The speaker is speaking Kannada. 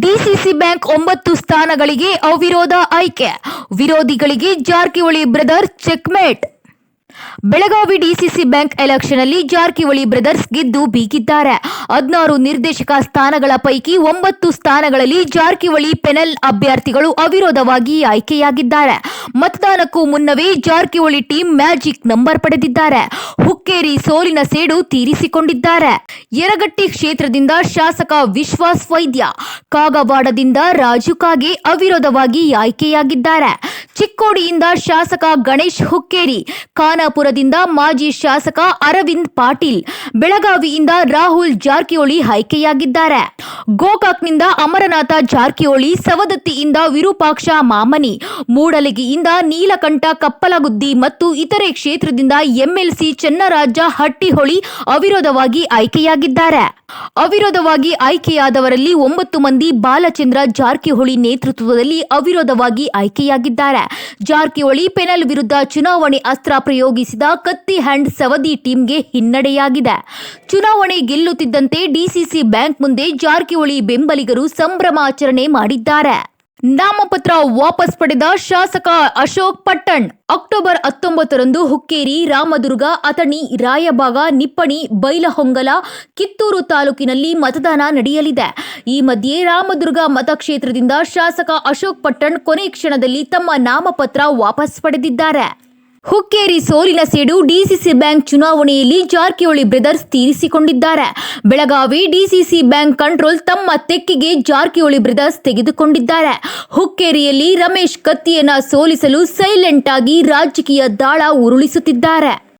ಡಿಸಿಸಿ ಬ್ಯಾಂಕ್ ಒಂಬತ್ತು ಸ್ಥಾನಗಳಿಗೆ ಅವಿರೋಧ ಆಯ್ಕೆ. ವಿರೋಧಿಗಳಿಗೆ Jarkiholi brother checkmate. Belagavi DCC bank election ಅಲ್ಲಿ ಜಾರಕಿಹೊಳಿ ಬ್ರದರ್ಸ್ ಗೆದ್ದು ಬೀಗಿದ್ದಾರೆ. ಹದಿನಾರು ನಿರ್ದೇಶಕ ಸ್ಥಾನಗಳ ಪೈಕಿ ಒಂಬತ್ತು ಸ್ಥಾನಗಳಲ್ಲಿ ಜಾರಕಿಹೊಳಿ ಪೆನಲ್ ಅಭ್ಯರ್ಥಿಗಳು ಅವಿರೋಧವಾಗಿ ಆಯ್ಕೆಯಾಗಿದ್ದಾರೆ. ಮತದಾನಕ್ಕೂ ಮುನ್ನವೇ ಜಾರಕಿಹೊಳಿ ಟೀಮ್ ಮ್ಯಾಜಿಕ್ ನಂಬರ್ ಪಡೆದಿದ್ದಾರೆ. ಹುಕ್ಕೇರಿ ಸೋಲಿನ ಸೇಡು ತೀರಿಸಿಕೊಂಡಿದ್ದಾರೆ. ಯರಗಟ್ಟಿ ಕ್ಷೇತ್ರದಿಂದ ಶಾಸಕ ವಿಶ್ವಾಸ್ ವೈದ್ಯ, ಕಾಗವಾಡದಿಂದ ರಾಜು ಕಾಗೆ ಅವಿರೋಧವಾಗಿ ಆಯ್ಕೆಯಾಗಿದ್ದಾರೆ. ಚಿಕ್ಕೋಡಿಯಿಂದ ಶಾಸಕ ಗಣೇಶ್ ಹುಕ್ಕೇರಿ, ಖಾನಾಪುರದಿಂದ ಮಾಜಿ ಶಾಸಕ ಅರವಿಂದ್ ಪಾಟೀಲ್, ಬೆಳಗಾವಿಯಿಂದ ರಾಹುಲ್ ಜಾರಕಿಹೊಳಿ ಆಯ್ಕೆಯಾಗಿದ್ದಾರೆ. ಗೋಕಾಕ್ನಿಂದ ಅಮರನಾಥ ಜಾರಕಿಹೊಳಿ, ಸವದತ್ತಿಯಿಂದ ವಿರೂಪಾಕ್ಷ ಮಾಮನಿ, ಮೂಡಲಗಿಯಿಂದ ನೀಲಕಂಠ ಕಪ್ಪಲಗುದ್ದಿ ಮತ್ತು ಇತರೆ ಕ್ಷೇತ್ರದಿಂದ ಎಂಎಲ್ಸಿ ಚನ್ನರಾಜ ಹಟ್ಟಿಹೊಳಿ ಅವಿರೋಧವಾಗಿ ಆಯ್ಕೆಯಾಗಿದ್ದಾರೆ. ಅವಿರೋಧವಾಗಿ ಆಯ್ಕೆಯಾದವರಲ್ಲಿ ಒಂಬತ್ತು ಮಂದಿ ಬಾಲಚಂದ್ರ ಜಾರಕಿಹೊಳಿ ನೇತೃತ್ವದಲ್ಲಿ ಅವಿರೋಧವಾಗಿ ಆಯ್ಕೆಯಾಗಿದ್ದಾರೆ. ಜಾರಕಿಹೊಳಿ ಪೆನಲ್ ವಿರುದ್ಧ ಚುನಾವಣೆ ಅಸ್ತ್ರ ಪ್ರಯೋಗಿಸಿದ ಕತ್ತಿ ಹ್ಯಾಂಡ್ ಸವದಿ ಟೀಮ್ಗೆ ಹಿನ್ನಡೆಯಾಗಿದೆ. ಚುನಾವಣೆ ಗೆಲ್ಲುತ್ತಿದ್ದಂತೆ ಡಿಸಿಸಿ ಬ್ಯಾಂಕ್ ಮುಂದೆ ಜಾರಕಿಹೊಳಿ ಬೆಂಬಲಿಗರು ಸಂಭ್ರಮಾಚರಣೆ ಮಾಡಿದ್ದಾರೆ. ನಾಮಪತ್ರ ವಾಪಸ್ ಪಡೆದ ಶಾಸಕ ಅಶೋಕ್ ಪಟ್ಟಣ್, ಅಕ್ಟೋಬರ್ ಹತ್ತೊಂಬತ್ತರಂದು ಹುಕ್ಕೇರಿ, ರಾಮದುರ್ಗ, ಅಥಣಿ ರಾಯಬಾಗ ನಿಪ್ಪಣಿ, ಬೈಲಹೊಂಗಲ, ಕಿತ್ತೂರು ತಾಲೂಕಿನಲ್ಲಿ ಮತದಾನ ನಡೆಯಲಿದೆ. ಈ ಮಧ್ಯೆ ರಾಮದುರ್ಗ ಮತಕ್ಷೇತ್ರದಿಂದ ಶಾಸಕ ಅಶೋಕ್ ಪಟ್ಟಣ್ ಕೊನೆ ಕ್ಷಣದಲ್ಲಿ ತಮ್ಮ ನಾಮಪತ್ರ ವಾಪಸ್ ಪಡೆದಿದ್ದಾರೆ. ಹುಕ್ಕೇರಿ ಸೋಲಿನ ಸೇಡು ಡಿಸಿಸಿ ಬ್ಯಾಂಕ್ ಚುನಾವಣೆಯಲ್ಲಿ ಜಾರಕಿಹೊಳಿ ಬ್ರದರ್ಸ್ ತೀರಿಸಿಕೊಂಡಿದ್ದಾರೆ. ಬೆಳಗಾವಿ ಡಿಸಿಸಿ ಬ್ಯಾಂಕ್ ಕಂಟ್ರೋಲ್ ತಮ್ಮ ತೆಕ್ಕೆಗೆ ಜಾರಕಿಹೊಳಿ ಬ್ರದರ್ಸ್ ತೆಗೆದುಕೊಂಡಿದ್ದಾರೆ. ಹುಕ್ಕೇರಿಯಲ್ಲಿ ರಮೇಶ್ ಕತ್ತಿಯನ್ನ ಸೋಲಿಸಲು ಸೈಲೆಂಟ್ ಆಗಿ ರಾಜಕೀಯ ದಾಳ ಉರುಳಿಸುತ್ತಿದ್ದಾರೆ.